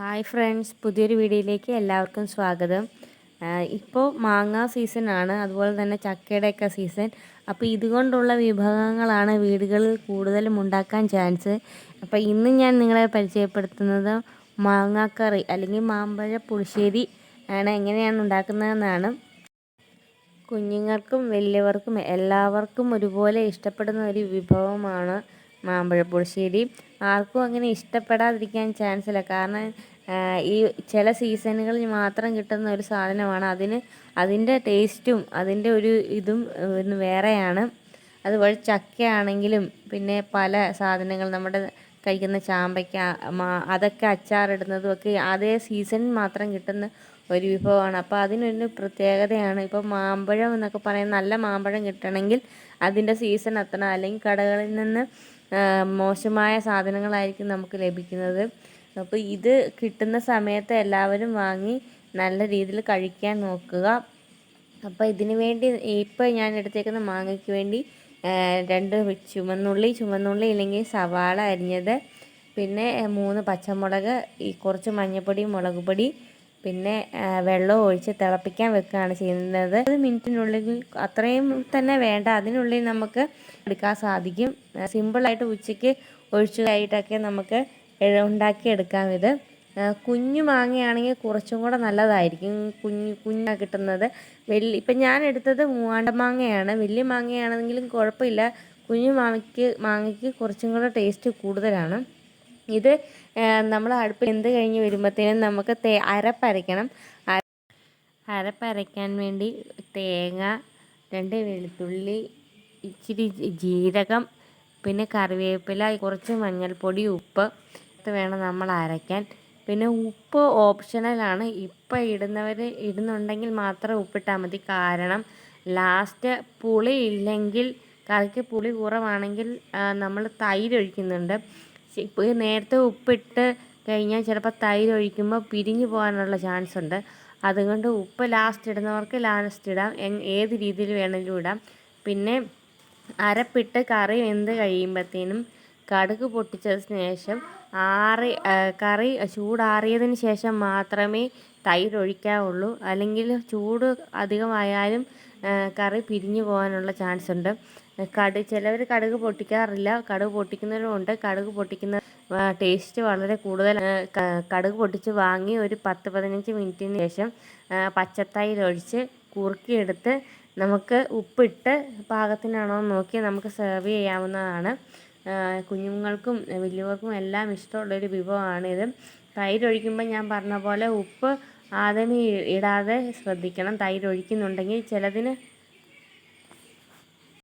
Hi friends പുതിയൊരു വീഡിയോയിലേക്ക് എല്ലാവർക്കും സ്വാഗതം. ഇപ്പോൾ മാങ്ങ സീസണാണ് അതുപോലെ തന്നെ ചക്കയുടെയൊക്കെ സീസൺ. അപ്പോൾ ഇതുകൊണ്ടുള്ള വിഭവങ്ങളാണ് വീടുകളിൽ കൂടുതലും ഉണ്ടാക്കാൻ ചാൻസ്. അപ്പോൾ ഇന്ന് ഞാൻ നിങ്ങളെ പരിചയപ്പെടുത്തുന്നത് മാങ്ങാക്കറി അല്ലെങ്കിൽ മാമ്പഴ പുളിശ്ശേരി ആണ് എങ്ങനെയാണ് ഉണ്ടാക്കുന്നതെന്നാണ്. കുഞ്ഞുങ്ങൾക്കും വലിയവർക്കും എല്ലാവർക്കും ഒരുപോലെ ഇഷ്ടപ്പെടുന്ന ഒരു വിഭവമാണ് മാമ്പഴ പുളിശ്ശേരി. ആർക്കും അങ്ങനെ ഇഷ്ടപ്പെടാതിരിക്കാൻ ചാൻസ് ഇല്ല. കാരണം ഈ ചില സീസണുകളിൽ മാത്രം കിട്ടുന്ന ഒരു സാധനമാണ്. അതിന് അതിന്റെ ടേസ്റ്റും അതിന്റെ ഒരു ഇതും വേറെയാണ്. അതുപോലെ ചക്കയാണെങ്കിലും പിന്നെ പല സാധനങ്ങൾ നമ്മുടെ കഴിക്കുന്ന ചാമ്പയ്ക്ക അതൊക്കെ അച്ചാറിടുന്നതും ഒക്കെ അതേ സീസണിൽ മാത്രം കിട്ടുന്ന ഒരു വിഭവമാണ്. അപ്പോൾ അതിനൊരു പ്രത്യേകതയാണ് ഇപ്പോൾ മാമ്പഴം എന്നൊക്കെ പറയുന്ന നല്ല മാമ്പഴം കിട്ടണമെങ്കിൽ അതിന്റെ സീസൺ എത്തണം അല്ലെങ്കിൽ കടകളിൽ നിന്ന് മോശമായ സാധനങ്ങളായിരിക്കും നമുക്ക് ലഭിക്കുന്നത്. അപ്പോൾ ഇത് കിട്ടുന്ന സമയത്ത് എല്ലാവരും വാങ്ങി നല്ല രീതിയിൽ കഴിക്കാൻ നോക്കുക. അപ്പോൾ ഇതിനു വേണ്ടി ഇപ്പോൾ ഞാൻ എടുത്തേക്കുന്ന മാങ്ങയ്ക്ക് വേണ്ടി രണ്ട് ചുമന്നുള്ളി ചുമന്നുള്ളി ഇല്ലെങ്കിൽ സവാള അരിഞ്ഞത് പിന്നെ മൂന്ന് പച്ചമുളക് ഈ കുറച്ച് മഞ്ഞൾപ്പൊടി മുളക് പൊടി പിന്നെ വെള്ളം ഒഴിച്ച് തിളപ്പിക്കാൻ വെക്കുകയാണ് ചെയ്യുന്നത്. ഒരു മിനിറ്റിനുള്ളിൽ അത്രയും തന്നെ വേണ്ട. അതിനുള്ളിൽ നമുക്ക് എടുക്കാൻ സാധിക്കും. സിമ്പിളായിട്ട് ഉച്ചയ്ക്ക് ഒഴിച്ചതായിട്ടൊക്കെ നമുക്ക് ഉണ്ടാക്കിയെടുക്കാം ഇത്. കുഞ്ഞു മാങ്ങയാണെങ്കിൽ കുറച്ചും കൂടെ നല്ലതായിരിക്കും. കുഞ്ഞു കുഞ്ഞ കിട്ടുന്നത്. വലിയ ഇപ്പം ഞാൻ എടുത്തത് മൂവാണ്ട മാങ്ങയാണ്. വലിയ മാങ്ങയാണെങ്കിലും കുഴപ്പമില്ല. കുഞ്ഞു മാങ്ങയ്ക്ക് മാങ്ങയ്ക്ക് കുറച്ചും കൂടെ ടേസ്റ്റ് കൂടുതലാണ്. ഇത് നമ്മൾ അടുപ്പിൽ എന്ത് കഴിഞ്ഞ് വരുമ്പോഴത്തേനും നമുക്ക് തേ അരപ്പരയ്ക്കണം. അരപ്പരയ്ക്കാൻ വേണ്ടി തേങ്ങ രണ്ട് വെളുത്തുള്ളി ഇച്ചിരി ജീരകം പിന്നെ കറിവേപ്പില കുറച്ച് മഞ്ഞൾപ്പൊടി ഉപ്പ് ഇത് വേണം നമ്മൾ അരയ്ക്കാൻ. പിന്നെ ഉപ്പ് ഓപ്ഷണലാണ് ഇപ്പം ഇടുന്നവർ ഇടുന്നുണ്ടെങ്കിൽ മാത്രം ഉപ്പിട്ടാൽ മതി. കാരണം ലാസ്റ്റ് പുളി ഇല്ലെങ്കിൽ കറിക്ക് പുളി കുറവാണെങ്കിൽ നമ്മൾ തൈര് ഒഴിക്കുന്നുണ്ട്. ഇപ്പോൾ നേരത്തെ ഉപ്പിട്ട് കഴിഞ്ഞാൽ ചിലപ്പോൾ തൈര് ഒഴിക്കുമ്പോൾ പിരിഞ്ഞു പോകാനുള്ള ചാൻസ് ഉണ്ട്. അതുകൊണ്ട് ഉപ്പ് ലാസ്റ്റ് ഇടുന്നവർക്ക് ലാസ്റ്റ് ഇടാം. ഏത് രീതിയിൽ വേണമെങ്കിലും ഇടാം. പിന്നെ അരപ്പിട്ട് കറി വെന്ത് കഴിയുമ്പോഴത്തേനും കടുക് പൊട്ടിച്ചതിന് ശേഷം ആറി കറി ചൂടാറിയതിന് ശേഷം മാത്രമേ തൈര് ഒഴിക്കാവുള്ളൂ. അല്ലെങ്കിൽ ചൂട് അധികമായാലും കറി പിരിഞ്ഞു പോകാനുള്ള ചാൻസ് ഉണ്ട്. കടു ചിലവർ കടുക് പൊട്ടിക്കാറില്ല. കടുക് പൊട്ടിക്കുന്നവരും ഉണ്ട്. കടുക് പൊട്ടിക്കുന്ന ടേസ്റ്റ് വളരെ കൂടുതൽ കടുക് പൊട്ടിച്ച് വാങ്ങി ഒരു പത്ത് പതിനഞ്ച് മിനിറ്റിന് ശേഷം പച്ചത്തായിലൊഴിച്ച് കുറുക്കിയെടുത്ത് നമുക്ക് ഉപ്പിട്ട് പാകത്തിനാണോ എന്ന് നോക്കി നമുക്ക് സെർവ് ചെയ്യാവുന്നതാണ്. കുഞ്ഞുങ്ങൾക്കും വലിയവർക്കും എല്ലാം ഇഷ്ടമുള്ളൊരു വിഭവമാണിത്. തൈര് ഒഴിക്കുമ്പോൾ ഞാൻ പറഞ്ഞ പോലെ ഉപ്പ് ആദ്യമേ ഇടാതെ ശ്രദ്ധിക്കണം. തൈരൊഴിക്കുന്നുണ്ടെങ്കിൽ ചിലതിന്